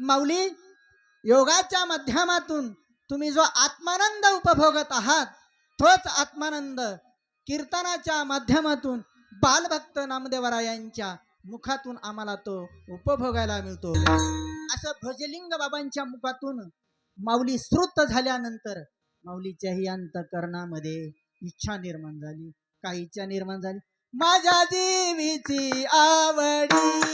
माऊली योगाच्या माध्यमातून तुम्ही जो आत्मानंद उपभोगत आहात तोच आत्मानंद कीर्तनाच्या माध्यमातून बालभक्त नामदेवरायांच्या मुखातून आम्हाला तो उपभोगायला मिळतो. असं भजलिंग बाबांच्या मुखातून माऊली श्रुत झाल्यानंतर माऊलीच्याही अंतकरणामध्ये इच्छा निर्माण झाली. काय इच्छा निर्माण झाली. माझ्या देवीची आवडी.